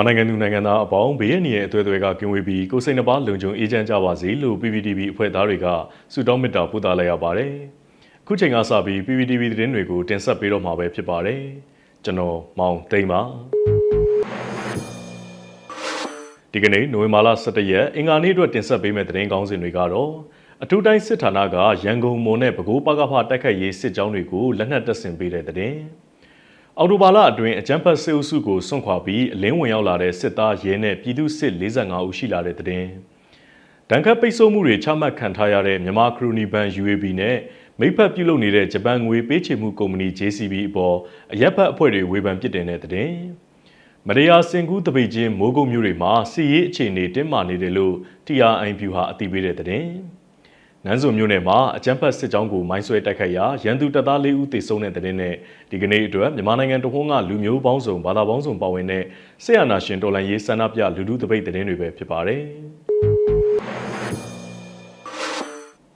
မြန်မာနိုင်ငံသူနိုင်ငံသားအပေါင်းဘေးရန်ရဲ့အသွေးအသွေးကကင်းဝေးပြီးကိုယ်စိတ်နှပါလုံခြုံအေးချမ်းကြပါစေလို့ PPTV အဖွဲ့သားတွေကဆုတောင်းမေတ္တာပို့သလိုက်ရပါတယ်။အခုချိန်ကစပြီး PPTV သတင်းတွေကိုတင်ဆက်ပေးတော့မှာပဲဖြစ်ပါတယ်။ကျွန်တော်မောင်တိန်ပါ။ဒီကနေ့နိုဝင်ဘာလ17ရက်အင်္ဂါနေ့အတွက်တင်ဆက်ပေးမယ့်သတင်းကောင်းစင်တွေကတော့အထူးတိုင်းစစ်ဌာနကရန်ကုန်မွန်နဲ့ပဲခူးပကဖတိုက်ခတ်ရေးစစ်ကြောင်းတွေကိုလက်နက်တပ်ဆင်ပေးတဲ့သတင်း။ အော်တိုဘာလအတွင်းအကြမ်းဖက်စစ်အုပ်စုကိုစွန့်ခွာပြီးအလင်းဝင်ရောက်လာတဲ့စစ်သားရဲနဲ့ပြည်သူစစ်45ဦးရှိလာတဲ့တဲ့။ဒဏ်ခတ်ပိတ်ဆို့မှုတွေချမှတ်ခံထားရတဲ့မြန်မာခရိုနီဘန် UAB နဲ့မိဖက်ပြုလုပ်နေတဲ့ဂျပန်ငွေပေးချေမှုကုမ္ပဏီ JCB အပေါ်အရက်ဖက်အဖွဲ့တွေဝေဖန်ပစ်တင်တဲ့တဲ့။မရယာစင်ကူးတပိတ်ချင်းမိုးကုတ်မြို့တွေမှာစီရေးအခြေအနေတင်းမာနေတယ်လို့ TRI ဖြူဟာအသိပေးတဲ့တဲ့။ နန်းစုံမြို့နယ်မှာအကြမ်းဖက်စစ်ကြောင်းကိုမိုင်းဆွဲတိုက်ခိုက်ရာရန်သူတပ်သား၄ဦးသေဆုံးတဲ့တဲ့င်းနဲ့ဒီကနေ့အတွက်မြန်မာနိုင်ငံတဝန်းကလူမျိုးပေါင်းစုံဘာသာပေါင်းစုံပါဝင်တဲ့ဆေးရနာရှင်တော်လှန်ရေးဆန္ဒပြလူထုတပိတ်တဲ့င်းတွေပဲဖြစ်ပါတယ်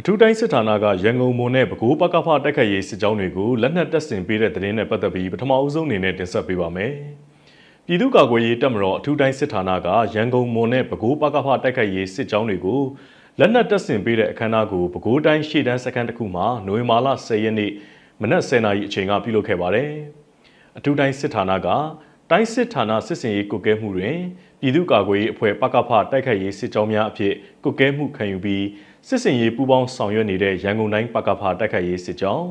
အထူးတိုင်းစစ်ဌာနကရန်ကုန်မွန်နဲ့ပဲခူးပကဖတိုက်ခိုက်ရေးစစ်ကြောင်းတွေကိုလက်နက်တပ်ဆင်ပေးတဲ့တဲ့င်းနဲ့ပတ်သက်ပြီးပထမအဦးဆုံးအနေနဲ့တင်ဆက်ပေးပါမယ်။ပြည်သူ့ကာကွယ်ရေးတပ်မတော်အထူးတိုင်းစစ်ဌာနကရန်ကုန်မွန်နဲ့ပဲခူးပကဖတိုက်ခိုက်ရေးစစ်ကြောင်းတွေကို လက်နက်တပ်ဆင်ပေးတဲ့အခမ်းအနားကိုပဲခူးတိုင်းရှေ့တန်းစခန်းတစ်ခုမှာနိုဝင်ဘာလ10ရက်နေ့မနက်10:00နာရီအချိန်ကပြုလုပ်ခဲ့ပါတယ်။အထူးတိုင်းစစ်ဌာနကတိုင်းစစ်ဌာနစစ်စင်ရေးကုကဲမှုတွင်ပြည်သူ့ကာကွယ်ရေးအဖွဲ့ပကဖတိုက်ခိုက်ရေးစစ်ကြောင်းများအဖြစ်ကုကဲမှုခံယူပြီးစစ်စင်ရေးပူးပေါင်းဆောင်ရွက်နေတဲ့ရန်ကုန်တိုင်းပကဖတိုက်ခိုက်ရေးစစ်ကြောင်း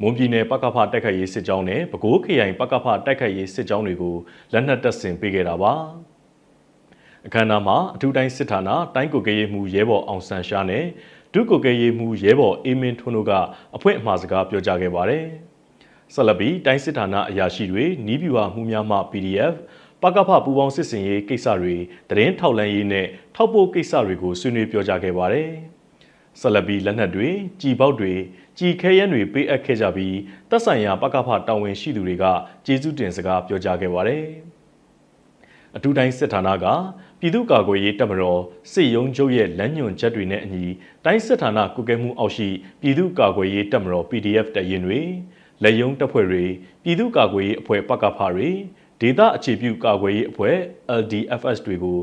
မွန်ပြည်နယ်ပကဖတိုက်ခိုက်ရေးစစ်ကြောင်းနဲ့ပဲခူးခရိုင်ပကဖတိုက်ခိုက်ရေးစစ်ကြောင်းတွေကိုလက်နက်တပ်ဆင်ပေးခဲ့တာပါ။ အခမ်းအနားမှာအထူးတိုင်းစစ်ဌာနတိုင်းကိုကရေးမှုရဲဘော်အောင်ဆန်းရှားနဲ့ဒုကိုကရေးမှုရဲဘော်အေးမင်းထွန်းတို့ကအဖွင့်အမှားစကားပြောကြားခဲ့ပါတယ်။ဆက်လက်ပြီးတိုင်းစစ်ဌာနအရာရှိတွေနီးပြူဟာမှုများမှ PDF ပကဖပူပေါင်းစစ်စင်ရေးကိစ္စတွေသတင်းထောက်လန်းရေးနဲ့ထောက်ပို့ကိစ္စတွေကိုဆွေးနွေးပြောကြားခဲ့ပါတယ်။ဆက်လက်ပြီးလက်နက်တွေကြည်ပေါက်တွေကြည်ခဲရန်တွေပေးအပ်ခဲ့ကြပြီးတပ်ဆိုင်ရာပကဖတာဝန်ရှိသူတွေကကျေးဇူးတင်စကားပြောကြားခဲ့ပါတယ်။ အထူးတိုင်းစစ်ဌာနကပြည်သူ့ကာကွယ်ရေးတပ်မတော်စစ်ရုံးချုပ်ရဲ့လမ်းညွှန်ချက်တွေနဲ့အညီတိုင်းစစ်ဌာနကုကဲမှုအောက်ရှိပြည်သူ့ကာကွယ်ရေးတပ်မတော် PDF တရင်တွေလက်ယုံတပ်ဖွဲ့တွေပြည်သူ့ကာကွယ်ရေးအဖွဲ့ပကဖတွေဒေသအခြေပြုကာကွယ်ရေးအဖွဲ့ LDFS တွေကို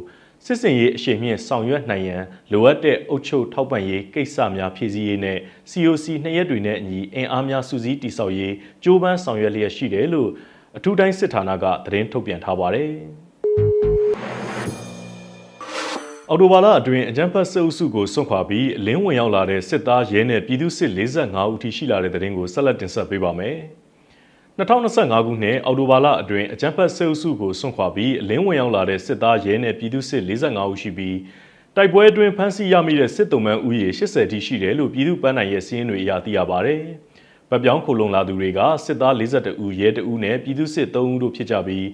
စစ်စင်ရေးအရှိန်မြင့်ဆောင်ရွက်နိုင်ရန်လိုအပ်တဲ့အုပ်ချုပ်ထောက်ပံ့ရေးကိစ္စများဖြည့်ဆည်းရေးနဲ့ COC နှစ်ရက်တွေနဲ့အညီအင်အားများစုစည်းတည်ဆောက်ရေးကြိုးပမ်းဆောင်ရွက်လျက်ရှိတယ်လို့အထူးတိုင်းစစ်ဌာနကသတင်းထုတ်ပြန်ထားပါတယ်။ အော်တိုဘာလအတွင်းအကြမ်းဖက်စစ်အုပ်စုကိုစွန့်ခွာပြီးအလင်းဝင်ရောက်လာတဲ့စစ်သားရဲနဲ့ပြည်သူစစ်45ဦးထိရှိလာတဲ့တဲ့ရင်ကိုဆက်လက်တင်ဆက်ပေးပါမယ်။2025ခုနှစ်အော်တိုဘာလအတွင်းအကြမ်းဖက်စစ်အုပ်စုကိုစွန့်ခွာပြီးအလင်းဝင်ရောက်လာတဲ့စစ်သားရဲနဲ့ပြည်သူစစ်45ဦးရှိပြီးတိုက်ပွဲအတွင်းဖမ်းဆီးရမိတဲ့စစ်တုံးမန်းဦးရေ80ထိရှိတယ်လို့ပြည်သူ့ပန်းနိုင်ရဲ့စီးရင်တွေအရသိရပါဗျ။ဗပြောင်းခုလုံလာသူတွေကစစ်သား42ဦးရဲ2ဦးနဲ့ပြည်သူစစ်3ဦးတို့ဖြစ်ကြပြီး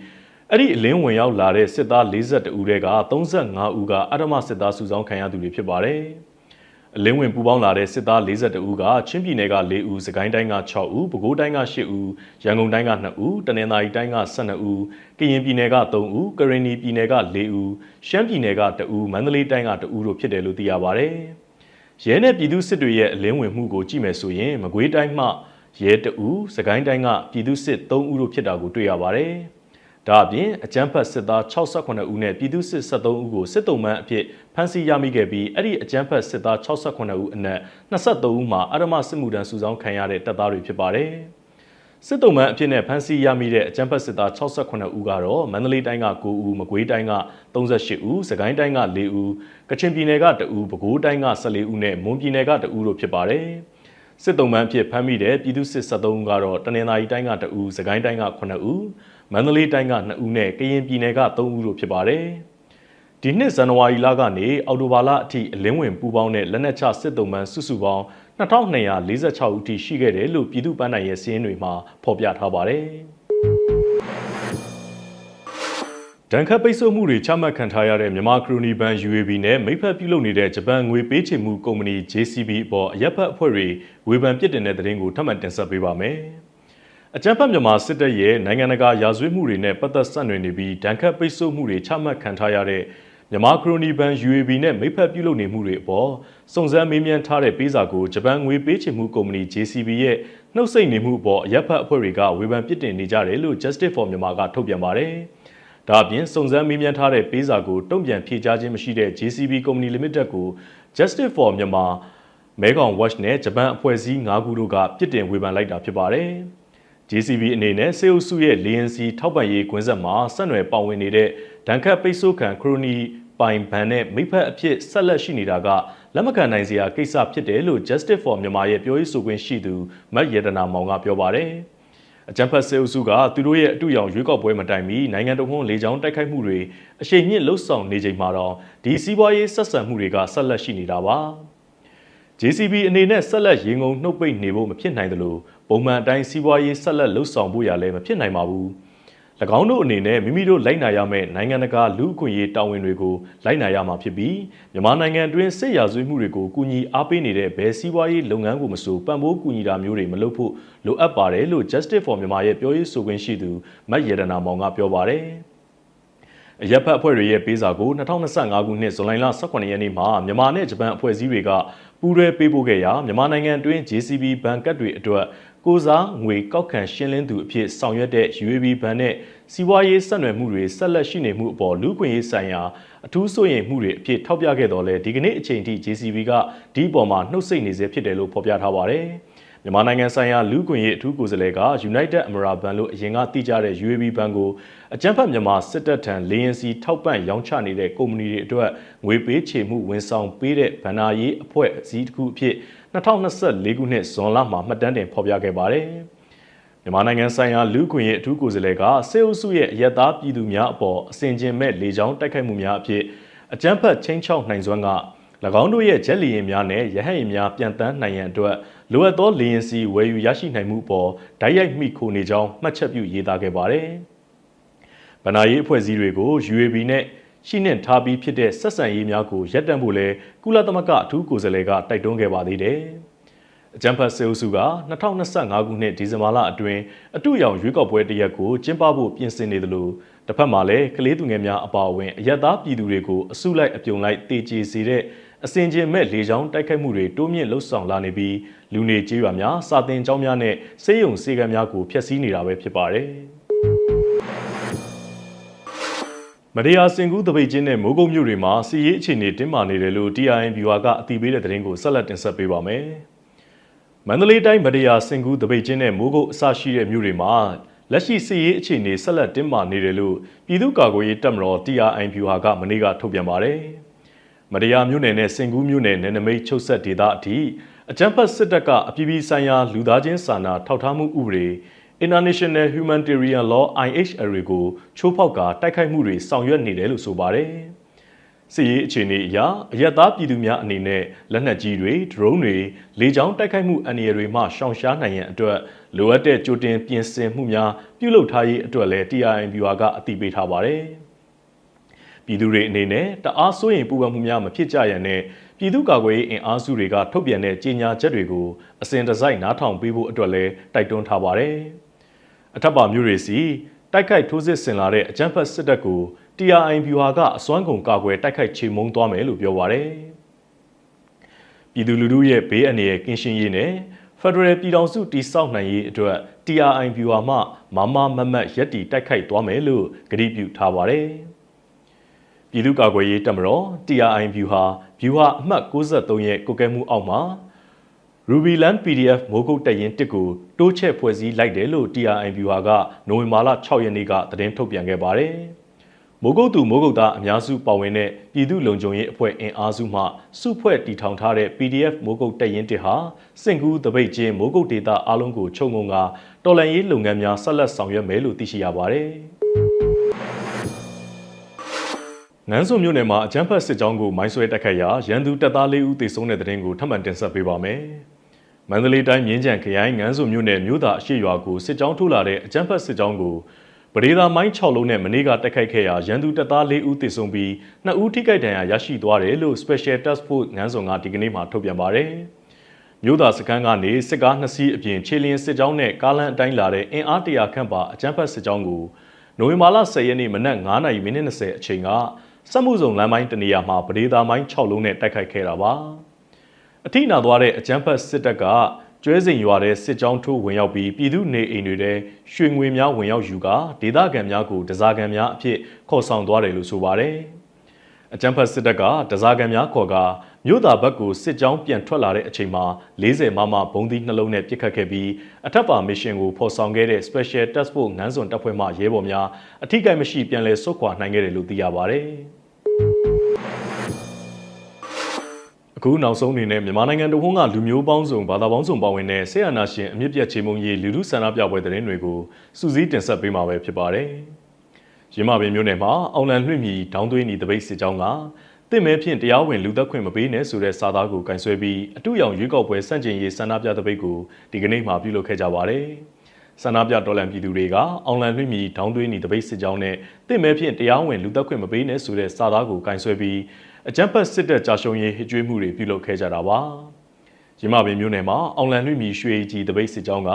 အဲ့ဒီအလင်းဝင်ရောက်လာတဲ့စစ်သား42ဦးတဲက35ဦးကအဓမ္မစစ်သားစုဆောင်းခံရသူတွေဖြစ်ပါတယ်။အလင်းဝင်ပူပေါင်းလာတဲ့စစ်သား42ဦးကချင်းပြည်နယ်က4ဦး၊စကိုင်းတိုင်းက6ဦး၊ပဲခူးတိုင်းက8ဦး၊ရန်ကုန်တိုင်းက2ဦး၊တနင်္သာရီတိုင်းက12ဦး၊ကရင်ပြည်နယ်က3ဦး၊ကရင်နီပြည်နယ်က4ဦး၊ရှမ်းပြည်နယ်က2ဦး၊မန္တလေးတိုင်းက2ဦးတို့ဖြစ်တယ်လို့သိရပါတယ်။ရဲနဲ့ပြည်သူစစ်တွေရဲ့အလင်းဝင်မှုကိုကြည့်မယ်ဆိုရင်မကွေးတိုင်းမှရဲ2ဦး၊စကိုင်းတိုင်းကပြည်သူစစ်3ဦးတို့ဖြစ်တာကိုတွေ့ရပါတယ်။ ဒါအပြင်အကြမ်းဖက်စစ်သား68ဦးနဲ့ပြည်သူစစ်73ဦးကိုစစ်တုံးမှန်းအဖြစ်ဖမ်းဆီးရမိခဲ့ပြီးအဲ့ဒီအကြမ်းဖက်စစ်သား68ဦးအနက်23ဦးမှာအရမစစ်မှုထမ်းစုဆောင်းခံရတဲ့တပ်သားတွေဖြစ်ပါတယ်။စစ်တုံးမှန်းအဖြစ်နဲ့ဖမ်းဆီးရမိတဲ့အကြမ်းဖက်စစ်သား68ဦးကတော့မန္တလေးတိုင်းက9ဦး၊မကွေးတိုင်းက38ဦး၊စကိုင်းတိုင်းက4ဦး၊ကချင်ပြည်နယ်က2ဦး၊ပဲခူးတိုင်းက14ဦးနဲ့မွန်ပြည်နယ်က2ဦးတို့ဖြစ်ပါတယ်။စစ်တုံးမှန်းအဖြစ်ဖမ်းမိတဲ့ပြည်သူစစ်73ဦးကတော့တနင်္သာရီတိုင်းက2ဦး၊စကိုင်းတိုင်းက9ဦး မန္တလေးတိုင်းက2ဦးနဲ့ကရင်ပြည်နယ်က3ဦးတို့ဖြစ်ပါတယ်။ဒီနှစ်ဇန်နဝါရီလကနေအောက်တိုဘာလအထိအလင်းဝင်ပူးပေါင်းတဲ့လက်နက်ချစစ်တုံးမှန်စုစုပေါင်း2246ဦးထိရှိခဲ့တယ်လို့ပြည်သူ့ပန်းနိုင်ရဲ့စီးရင်တွေမှာဖော်ပြထားပါတယ်။ဒဏ်ခတ်ပိတ်ဆို့မှုတွေချမှတ်ခံထားရတဲ့မြန်မာခရိုနီဘန် UAB နဲ့မိဖက်ပြုလုပ်နေတဲ့ဂျပန်ငွေပေးချေမှုကုမ္ပဏီ JCB အပေါ်အရက်ဖက်အဖွဲ့တွေဝေဖန်ပစ်တင်တဲ့သတင်းကိုထပ်မံတင်ဆက်ပေးပါမယ်။ အကြမ်းဖက်မြန်မာစစ်တပ်ရဲ့နိုင်ငံတကာရာဇဝတ်မှုတွေနဲ့ပတ်သက်ဆက်နွယ်နေပြီးဒဏ်ခတ်ပိတ်ဆို့မှုတွေချမှတ်ခံထားရတဲ့မြန်မာခရိုနီဘန် UAB နဲ့မိဖက်ပြုလုပ်နေမှုတွေအပေါ်စုံစမ်းမေးမြန်းထားတဲ့ပေးစာကိုဂျပန်ငွေပေးချေမှုကုမ္ပဏီ JCB ရဲ့နှုတ်ဆက်နေမှုအပေါ်အရက်ဖက်အဖွဲ့တွေကဝေဖန်ပစ်တင်နေကြတယ်လို့ Justice for Myanmar ကထုတ်ပြန်ပါတယ်။ဒဒါအပြင်စုံစမ်းမေးမြန်းထားတဲ့ပေးစာကိုတုံ့ပြန်ဖြေကြားခြင်းမရှိတဲ့ JCB Company Limited ကို Justice for Myanmar မဲကောင် Watch နဲ့ဂျပန်အဖွဲ့အစည်း၅ခုတို့ကပြစ်တင်ဝေဖန်လိုက်တာဖြစ်ပါတယ်။ JCB အနေနဲ့စေအုပ်စုရဲ့ LNC ထောက်ပံ့ရေးကွင်းဆက်မှာဆက်နွယ်ပါဝင်နေတဲ့ဒဏ်ခတ်ပိတ်ဆို့ခံခရိုနီပိုင်ဘန်နဲ့မိဖက်အဖြစ်ဆက်လက်ရှိနေတာကလက်မခံနိုင်စရာကိစ္စဖြစ်တယ်လို့ Justice for Myanmar ရဲ့ပြောရေးဆိုခွင့်ရှိသူမတ်ယေဒနာမောင်ကပြောပါတယ်။အကြံဖတ်စေအုပ်စုကသူတို့ရဲ့အတူရောင်ရွေးကောက်ပွဲမတိုင်မီနိုင်ငံတော်ဝန်လေကြောင်းတိုက်ခိုက်မှုတွေအရှိန်မြင့်လှုပ်ဆောင်နေချိန်မှာတော့ဒီစီးပွားရေးဆက်ဆံမှုတွေကဆက်လက်ရှိနေတာပါ။ JCB အနေနဲ့ဆက်လက်ရင်ငုံနှုတ်ပိတ်နေဖို့မဖြစ်နိုင်သလိုပုံမှန်အတိုင်းစီးပွားရေးဆက်လက်လှုပ်ဆောင်ဖို့ရလည်းမဖြစ်နိုင်ပါဘူး။၎င်းတို့အနေနဲ့မိမိတို့လိုက်နာရမယ့်နိုင်ငံတကာလူ့အခွင့်အရေးတာဝန်တွေကိုလိုက်နာရမှာဖြစ်ပြီးမြန်မာနိုင်ငံအတွင်းစစ်ရာဇဝတ်မှုတွေကိုကူညီအားပေးနေတဲ့ဘယ်စည်းဝါးရေးလုပ်ငန်းကိုမဆိုပံ့ပိုးကူညီတာမျိုးတွေမလုပ်ဖို့လိုအပ်ပါတယ်လို့ Justice for Myanmar ရဲ့ပြောရေးဆိုခွင့်ရှိသူမတ်ရတနာမောင်ကပြောပါတယ်အရက်ဖက်အဖွဲ့တွေရဲ့ပေးစာကို2025ခုနှစ်ဇွန်လ18ရက်နေ့မှာမြန်မာနဲ့ဂျပန်အဖွဲ့အစည်းတွေက ပူးတွဲပေးပို့ခဲ့ရာမြန်မာနိုင်ငံအတွင်း JCB ဘဏ်ကတ်တွေအတွက်ကိုစားငွေကောက်ခံရှင်းလင်းသူအဖြစ်ဆောင်ရွက်တဲ့ UAB ဘဏ်နဲ့စီးပွားရေးဆက်နွယ်မှုတွေဆက်လက်ရှိနေမှုအပေါ်လူ့ခွင့်ရေးဆိုင်ရာအထူးစိုးရိမ်မှုတွေအဖြစ်ထောက်ပြခဲ့တော်လဲဒီကနေ့အချိန်ထိ JCB ကဒီအပေါ်မှာနှုတ်ဆက်နေစေဖြစ်တယ်လို့ဖော်ပြထားပါတယ်။ မြန်မာနိုင်ငံဆိုင်ရာလူ့ခွင့်ရေးအထူးကိုယ်စားလှယ်က United Amara Bank လို့အရင်ကသိကြတဲ့ UAB ဘဏ်ကိုအကြမ်းဖက်မြန်မာစစ်တပ်ထံလေရင်စီထောက်ပံ့ရောင်းချနေတဲ့ကုမ္ပဏီတွေအတွက်ငွေပေးချေမှုဝန်ဆောင်ပေးတဲ့ဗန္နာရေးအဖွဲ့အစည်းတစ်ခုအဖြစ်2024ခုနှစ်ဇွန်လမှာမှတ်တမ်းတင်ဖော်ပြခဲ့ပါတယ်။မြန်မာနိုင်ငံဆိုင်ရာလူ့ခွင့်ရေးအထူးကိုယ်စားလှယ်ကစေအုပ်စုရဲ့အယက်သားပြည်သူများအပေါ်အစဉ်ကျင်မဲ့လေကြောင်းတိုက်ခိုက်မှုများအဖြစ်အကြမ်းဖက်ချင်းချောက်နိုင်စွမ်းက၎ င်းတို့ရဲ့ဂျက်လီရင်များနဲ့ရဟတ်ရင်များပြန်တန်းနိုင်ရန်အတွက်လိုအပ်သောလေရင်စီဝယ်ယူရရှိနိုင်မှုပေါ်ဓာတ်ရိုက်မိခိုနေကြောင်းမှတ်ချက်ပြုရေးသားခဲ့ပါတယ်။ဗဏ္ဍာရေးအဖွဲ့အစည်းတွေကို UAB နဲ့ရှိနှင့်ထားပြီးဖြစ်တဲ့ဆက်ဆံရေးများကိုရပ်တန့်ဖို့လဲကုလသမဂ္ဂအထူးကိုယ်စားလှယ်ကတိုက်တွန်းခဲ့ပါသေးတယ်။အကြံဖတ်စေအုပ်စုက2025ခုနှစ်ဒီဇင်ဘာလအတွင်းအတူရောင်ရွေးကောက်ပွဲတရက်ကိုကျင်းပဖို့ပြင်ဆင်နေသလိုတစ်ဖက်မှာလည်းကလေးသူငယ်များအပါအဝင်အယက်သားပြည်သူတွေကိုအစုလိုက်အပြုံလိုက်တေချေစေတဲ့ အစင်ကျင်မဲ့လေကြောင်းတိုက်ခိုက်မှုတွေတိုးမြင့်လှုပ်ဆောင်လာနေပြီးလူနေကြေးရွာများစာတင်ကျောင်းများနဲ့စေယုံစေကမ်းများကိုဖျက်ဆီးနေတာပဲဖြစ်ပါတယ်။မရယာစင်ကူးတပိတ်ချင်းနဲ့မိုးကုတ်မြို့တွေမှာစီရေးအခြေအနေတင်းမာနေတယ်လို့ TIN viewer ကအတည်ပြုတဲ့သတင်းကိုဆက်လက်တင်ဆက်ပေးပါမယ်။မန္တလေးတိုင်းမရယာစင်ကူးတပိတ်ချင်းနဲ့မိုးကုတ်အစရှိတဲ့မြို့တွေမှာလက်ရှိစီရေးအခြေအနေဆက်လက်တင်းမာနေတယ်လို့ပြည်သူ့ကာကွယ်ရေးတပ်မတော် TIN viewer ကမနေ့ကထုတ်ပြန်ပါတယ်။ မရယာမြို့နယ်နဲ့စင်ကူးမြို့နယ်နယ်နိမိတ်ချုပ်ဆက်ဒေသအထိအကြမ်းဖက်စစ်တပ်ကအပြည်ပြည်ဆိုင်ရာလူသားချင်းစာနာထောက်ထားမှုဥပဒေ International Humanitarian Law IHR ကိုချိုးဖောက်ကတိုက်ခိုက်မှုတွေဆောင်ရွက်နေတယ်လို့ဆိုပါတယ်။စစ်ရေးအခြေအနေအရအယက်သားပြည်သူများအနေနဲ့လက်နက်ကြီးတွေဒရုန်းတွေလေကြောင်းတိုက်ခိုက်မှုအန္တရာယ်တွေမှရှောင်ရှားနိုင်ရန်အတွက်လိုအပ်တဲ့ကြိုတင်ပြင်ဆင်မှုများပြုလုပ်ထားရေးအတွက်လည်း TIN viewer ကအတည်ပြုထားပါတယ်။ ပြည်သူတွေအနေနဲ့တအားစိုးရင်ပူပန်မှုများမဖြစ်ကြရန်နဲ့ပြည်သူ့ကာကွယ်ရေးအင်အားစုတွေကထုတ်ပြန်တဲ့ကြေညာချက်တွေကိုအစဉ်တစိုက်နားထောင်ပေးဖို့အတွက်လည်းတိုက်တွန်းထားပါတယ်။အထက်ပါမျိုးတွေစီတိုက်ခိုက်ထိုးစစ်ဆင်လာတဲ့အကြမ်းဖက်စစ်တပ်ကို TRI viewer ကအစွမ်းကုန်ကာကွယ်တိုက်ခိုက်ချေမှုန်းသွားမယ်လို့ပြောပါရယ်ပြည်သူလူထုရဲ့ဘေးအန္တရာယ်ကင်းရှင်းရေးနဲ့ Federal ပြည်ထောင်စုတည်ဆောက်နိုင်ရေးအတွက် TRI viewer မှမမမမတ်ရက်တီတိုက်ခိုက်သွားမယ်လို့ကတိပြုထားပါရယ် ပြည်သူ့ကာကွယ်ရေးတပ်မတော် TRI viewer viewer အမှတ်63ရဲ့ကိုကဲမှုအောက်မှာ Rubyland PDF မိုးကုတ်တရင်တစ်ကိုတိုးချဲ့ဖွဲ့စည်းလိုက်တယ်လို့ TRI viewer ကနိုဝင်ဘာလ6ရက်နေ့ကသတင်းထုတ်ပြန်ခဲ့ပါတယ်။မိုးကုတ်သူမိုးကုတ်သားအများစုပါဝင်တဲ့ပြည်သူ့လုံခြုံရေးအဖွဲ့အင်အားစုမှစုဖွဲ့တည်ထောင်ထားတဲ့ PDF မိုးကုတ်တရင်တစ်ဟာစင်ကူးတပိတ်ချင်းမိုးကုတ်ဒေတာအားလုံးကိုခြုံငုံကတော်လန်ရေးလုပ်ငန်းများဆက်လက်ဆောင်ရွက်မယ်လို့သိရှိရပါတယ်။ နန်းစုံမြို့နယ်မှာအကြမ်းဖက်စစ်ကြောင်းကိုမိုင်းဆွဲတိုက်ခိုက်ရာရန်သူတပ်သား၄ဦးသေဆုံးတဲ့တဲ့တင်ကိုထပ်မံတင်ဆက်ပေးပါမယ်။မန္တလေးတိုင်းမြင်းကြံခရိုင်ငန်းစုမြို့နယ်မြို့သားအရှိရွာကိုစစ်ကြောင်းထိုးလာတဲ့အကြမ်းဖက်စစ်ကြောင်းကိုပဒေသာမိုင်း6လုံးနဲ့မနေ့ကတိုက်ခိုက်ခဲ့ရာရန်သူတပ်သား၄ဦးသေဆုံးပြီး2ဦးထိခိုက်ဒဏ်ရာရရှိသွားတယ်လို့ Special Task Force ငန်းစုံကဒီကနေ့မှထုတ်ပြန်ပါတယ်။မြို့သားစခန်းကနေစစ်ကား2စီးအပြင်ခြေလျင်စစ်ကြောင်းနဲ့ကားလမ်းအတိုင်းလာတဲ့အင်အားတရာခန့်ပါအကြမ်းဖက်စစ်ကြောင်းကိုနိုဝင်ဘာလ10ရက်နေ့မနက်9:30မိနစ်20အချိန်က စက်မှုစုံလမ်းပိုင်းတနေရာမှာပဒေသာမိုင်း6လုံးနဲ့တိုက်ခိုက်ခဲ့တာပါ။အထိနာသွားတဲ့အကြမ်းဖက်စစ်တပ်ကကျွဲစိန်ရွာတဲ့စစ်ကြောင်းထိုးဝင်ရောက်ပြီးပြည်သူနေအိမ်တွေထဲရွှေငွေများဝင်ရောက်ယူကာဒေသခံများကိုတစားခံများအဖြစ်ခေါ်ဆောင်သွားတယ်လို့ဆိုပါတယ်။အကြံဖတ်စစ်တပ်ကတစားခံများခေါ်ကာမြို့သားဘက်ကိုစစ်ကြောင်းပြန်ထွက်လာတဲ့အချိန်မှာ40မမဘုံသီးနှလုံးနဲ့ပစ်ခတ်ခဲ့ပြီးအထက်ပါမစ်ရှင်ကိုဖော်ဆောင်ခဲ့တဲ့ Special Task Force ငန်းစွန်တပ်ဖွဲ့မှရဲဘော်များအထိကိမရှိပြန်လည်ဆုတ်ခွာနိုင်ခဲ့တယ်လို့သိရပါတ အခုနောက်ဆုံးအနေနဲ့မြန်မာနိုင်ငံတဝန်းကလူမျိုးပေါင်းစုံဘာသာပေါင်းစုံပါဝင်တဲ့ဆေးအာနာရှင်အမြင့်ပြတ်ချေမှုန်းရေးလူလူဆန္ဒပြပွဲသတင်းတွေကိုစူးစီးတင်ဆက်ပေးမှာပဲဖြစ်ပါတယ်။ရင်းမပင်မျိုးနယ်မှာအောင်လံလွှင့်မြီဒေါင်းသွေးနီတပိတ်စစ်ကြောင်းကတင့်မဲဖြင့်တရားဝင်လူသက်ခွင့်မပေးနဲ့ဆိုတဲ့စာသားကိုကင်ဆွဲပြီးအတူရောင်ရွေးကောက်ပွဲစန့်ကျင်ရေးဆန္ဒပြတပိတ်ကိုဒီကနေ့မှပြုလုပ်ခဲ့ကြပါတယ်။ဆန္ဒပြတော်လှန်ပြည်သူတွေကအောင်လံလွှင့်မြီဒေါင်းသွေးနီတပိတ်စစ်ကြောင်းနဲ့တင့်မဲဖြင့်တရားဝင်လူသက်ခွင့်မပေးနဲ့ဆိုတဲ့စာသားကိုကင်ဆွဲပြီး အကြမ်းဖက်စစ်တပ်ကြာရှုံးရေးဟစ်ကြွေးမှုတွေပြုလုပ်ခဲ့ကြတာပါ။ရမပင်မျိုးနယ်မှာအောင်လံလွှင့်မြီရွှေကြီးတပိတ်စစ်ကြောင်းက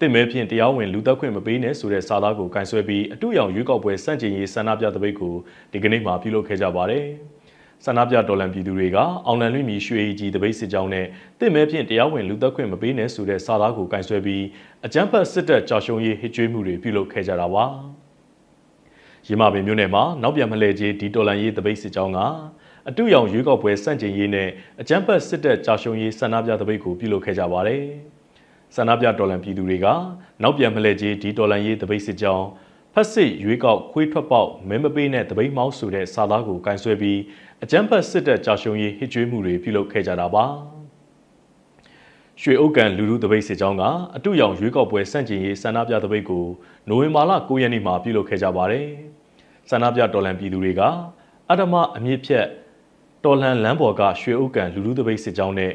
တင့်မဲဖြင့်တရားဝင်လူသက်ခွင့်မပေးနဲ့ဆိုတဲ့စာသားကိုကင်ဆွဲပြီးအတူရောင်ရွေးကောက်ပွဲစန့်ကျင်ရေးဆန္ဒပြတပိတ်ကိုဒီကနေ့မှပြုလုပ်ခဲ့ကြပါတယ်။ဆန္ဒပြတော်လှန်ပြည်သူတွေကအောင်လံလွင့်မီရွှေကြီးတပိတ်စစ်ကြောင်းနဲ့တင့်မဲဖြင့်တရားဝင်လူသက်ခွင့်မပေးနဲ့ဆိုတဲ့စာသားကိုကင်ဆွဲပြီးအကြမ်းဖက်စစ်တပ်ကြာရှုံးရေးဟစ်ကြွေးမှုတွေပြုလုပ်ခဲ့ကြတာပါ။ရမပင်မျိုးနယ်မှာနောက်ပြန်မလဲကြီးဒီတော်လန်ရေးတပိတ်စစ်ကြောင်းက အတူရောင်ရွေးကောက်ပွဲစန့်ကျင်ရေးနဲ့အကြမ်းဖက်စစ်တပ်ကြာရှုံးရေးဆန္ဒပြတပိတ်ကိုပြုလုပ်ခဲ့ကြပါတယ်။ဆန္ဒပြတော်လှန်ပြည်သူတွေကနောက်ပြန်မလဲကြီးဒီတော်လှန်ရေးတပိတ်စစ်ကြောင်းဖက်စစ်ရွေးကောက်ခွေးထွက်ပေါက်မင်းမပေးနဲ့တပိတ်မောက်ဆိုတဲ့စာသားကိုကင်ဆွဲပြီးအကြမ်းဖက်စစ်တပ်ကြာရှုံးရေးဟစ်ကြွေးမှုတွေပြုလုပ်ခဲ့ကြတာပါ။ရွှေဥက္ကန်လူလူတပိတ်စစ်ကြောင်းကအတူရောင်ရွေးကောက်ပွဲစန့်ကျင်ရေးဆန္ဒပြတပိတ်ကိုနိုဝင်ဘာလ9ရက်နေ့မှာပြုလုပ်ခဲ့ကြပါတယ်။ဆန္ဒပြတော်လှန်ပြည်သူတွေကအဓမ္မအမြင့်ဖြတ် တော်လှန်လမ်းပေါ်ကရွှေဥကန်လူလူတပိတ်စစ်ကြောင်းနဲ့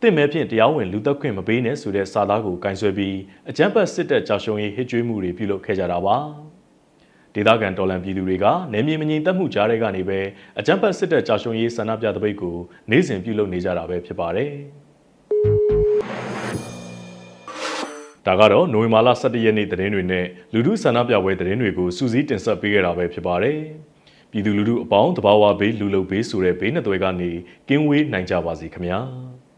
တင့်မဲဖြင့်တရားဝင်လူသက်ခွင့်မပေးနဲ့ဆိုတဲ့စာသားကိုကင်ဆွဲပြီးအကြမ်းဖက်စစ်တပ်ကြာရှုံးရေးဟစ်ကြွေးမှုတွေပြုလုပ်ခဲ့ကြတာပါဒေသခံတော်လှန်ပြည်သူတွေကနေမြေမငြိမ်သက်မှုကြားတွေကနေပဲအကြမ်းဖက်စစ်တပ်ကြာရှုံးရေးဆန္ဒပြတပိတ်ကိုနေ့စဉ်ပြုလုပ်နေကြတာပဲဖြစ်ပါတယ်ဒါကတော့နိုဝင်ဘာလ17ရက်နေ့သတင်းတွေနဲ့လူထုဆန္ဒပြပွဲသတင်းတွေကိုစူးစီးတင်ဆက်ပေးခဲ့တာပဲဖြစ်ပါတယ်။ ပြည်သူလူထုအပေါင်းတဘာဝဘေးလူလုံဘေးဆိုတဲ့ဘေးနှစ်သွဲကနေကင်းဝေးနိုင်ကြပါစေခင်ဗျာ။